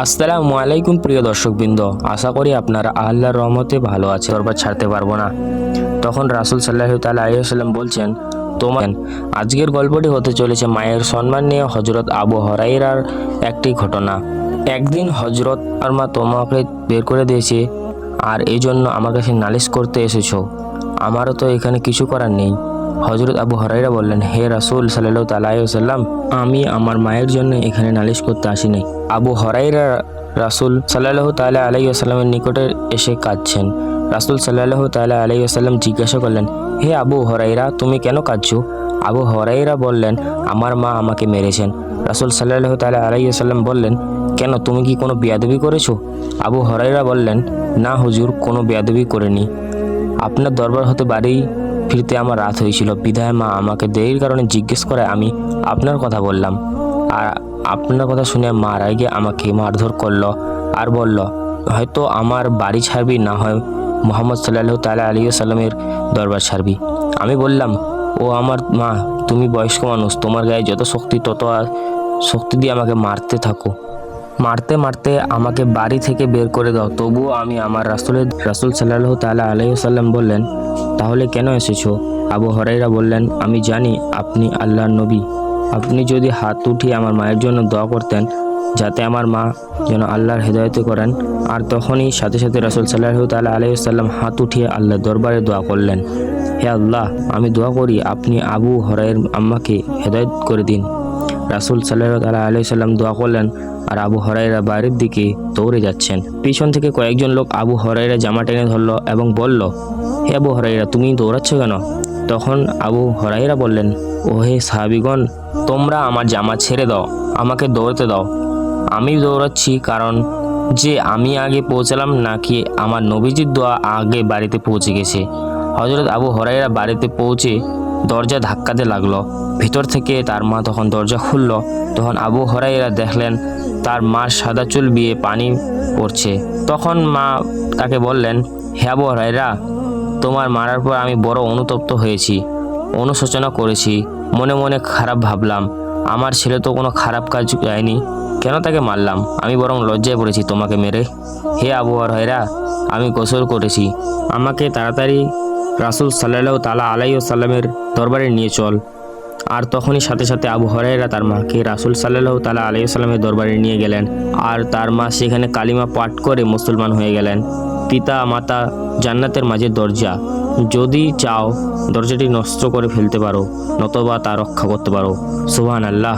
আসসালামু আলাইকুম প্রিয় দর্শকবৃন্দ। আশা করি আপনারা আল্লাহর রহমতে ভালো আছে দরবার ছাড়তে পারব না। তখন রাসুল সাল্লাহ তাল্লাহ আলিয়াল্লাম বলছেন, তোমার আজকের গল্পটি হতে চলেছে মায়ের সম্মান নিয়ে হজরত আবু হরাইরার একটি ঘটনা। একদিন হজরত আর মা তোমাকে বের করে দিয়েছে, আর এই জন্য আমার কাছে নালিশ করতে এসেছ। আমারও তো এখানে কিছু করার নেই। হজরত আবু হরাইরা বললেন, হে রাসুল সাল্লাহ তাল্লাম আমি আমার মায়ের জন্য এখানে নালিশ করতে আসিনি। আবু হরাইরা রাসুল সাল্লাহ তাল্লাহ আলাইসাল্লামের নিকটে এসে কাঁদছেন। রাসুল সাল্লাহ তাল্লাহ আলাইসাল্লাম জিজ্ঞাসা করলেন, হে আবু হরাইরা তুমি কেন কাঁদছো? আবু হরাইরা বললেন, আমার মা আমাকে মেরেছেন। রাসুল সাল্লাহ তাল্লাহ আলাইসাল্লাম বললেন, কেন, তুমি কি কোনো বিয়াদবি করেছ? আবু হরাইরা বললেন, না হুজুর, কোনো বেয়াদবি করেনি। আপনার দরবার হতে বাড়ি ফিরতে আমার রাত হয়েছিল। বিধায় মা আমাকে দেরির কারণে জিজ্ঞেস করে, আমি আপনার কথা বললাম। আর আপনার কথা শুনে মা রাগে আমাকে মারধর করল আর বলল, হয়তো আমার বাড়ি ছাড়বি, না হয় মোহাম্মদ সাল্লাহ তালা আলী সাল্লামের দরবার ছাড়বি। আমি বললাম, ও আমার মা, তুমি বয়স্ক মানুষ, তোমার গায়ে যত শক্তি, তত শক্তি দিয়ে আমাকে মারতে থাকো। মারতে মারতে আমাকে বাড়ি থেকে বের করে দাও। তবুও আমি আমার রাসুলের রাসুল সাল্লাহ তালা আলাইসাল্লাম বললেন, তাহলে কেন এসেছ? আবু হরাইরা বললেন, আমি জানি আপনি আল্লাহর নবী। আপনি যদি হাত উঠিয়ে আমার মায়ের জন্য দোয়া করতেন, যাতে আমার মা যেন আল্লাহর হেদায়তে করেন। আর তখনই সাথে সাথে রাসুল সাল্লাহ তালা আলাইসাল্লাম হাত উঠিয়ে আল্লাহ দরবারে দোয়া করলেন। হে আল্লাহ, আমি দোয়া করি আপনি আবু হরাইয়ের আম্মাকে হেদায়ত করে দিন। রাসুল সাল্লাহ তালা আলাইসাল্লাম দোয়া করলেন আর আবু হরাইরা বাইরের দিকে দৌড়ে যাচ্ছেন। পিছন থেকে কয়েকজন লোক আবু হরাইরা জামা টেনে ধরলো এবং বলল, হে আবু হরাইরা, তুমি দৌড়াচ্ছ কেন? তখন আবু হরাইরা বললেন ও হে সাহাবিগণ, তোমরা আমার জামা ছেড়ে দাও, আমাকে দৌড়তে দাও। আমি দৌড়াচ্ছি কারণ যে আমি আগে পৌঁছালাম নাকি আমার নবীজির দোয়া আগে বাড়িতে পৌঁছে গেছে। হজরত আবু হরাইরা বাড়িতে পৌঁছে দরজা ধাক্কাতে লাগল। ভিতর থেকে তার মা তখন দরজা খুললো। তখন আবু হরাইরা দেখলেন তার মার সাদা চুল বিয়ে পানি পড়ছে তখন মা তাকে বললেন, হে আবু হরাইরা তোমার মারার পর আমি বড় অনুতপ্ত হয়েছি, অনুশোচনা করেছি, মনে মনে খারাপ ভাবলাম। আমার ছেলে তো কোনো খারাপ কাজ যায়নি কেন তাকে মারলাম? আমি বরং লজ্জায় পড়েছি তোমাকে মেরে। হে আবু হরাইরা আমি গোসল করেছি। আমাকে তাড়াতাড়ি রাসুল সাল্লাহ তালা আলাই সাল্লামের দরবারে নিয়ে চল। আর তখনই সাথে সাথে আবু হরাইরা তার মাকে রাসুল সাল্লাহ তালা আলি সাল্লামের দরবারে নিয়ে গেলেন। আর তার মা সেখানে কালিমা পাঠ করে মুসলমান হয়ে গেলেন। পিতা, মাতা জান্নাতের মাঝে দরজা। যদি চাও দরজাটি নষ্ট করে ফেলতে পারো, নতবা তা রক্ষা করতে পারো। সুহান আল্লাহ